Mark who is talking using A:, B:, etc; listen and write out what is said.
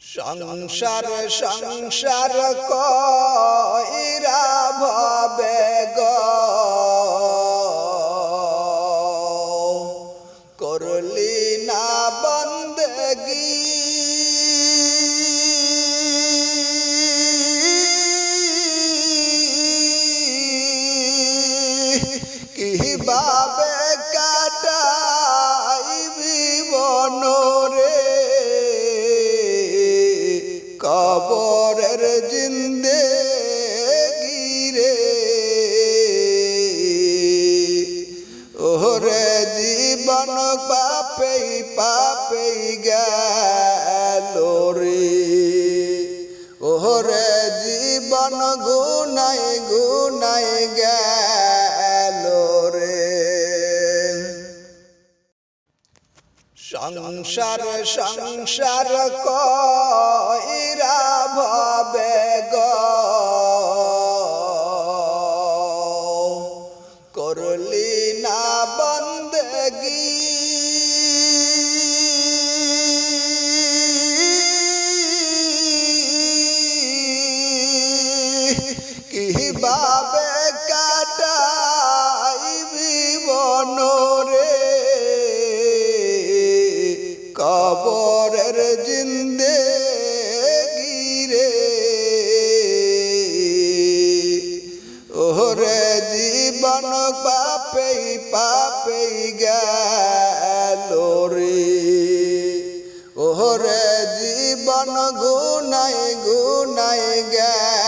A: সংসার সংসার কইরা ভবে গো। করলি না বন্দগি। কীভাবে কাটাইবি কবরের জিন্দে গিরে ওরে জীবন পাপেই পাপেই গেল রে। ওরে জীবন গুনাই গুনাই গেল সংসার সংসার কইরা ভবে গো। করলি না বন্দগি। কীভাবে কাটাইবি কবরের জিন্দে গিরে ওরে জীবন পাপেই পাপেই গেল রে। ওরে জীবন গুনাই গুনাই গেল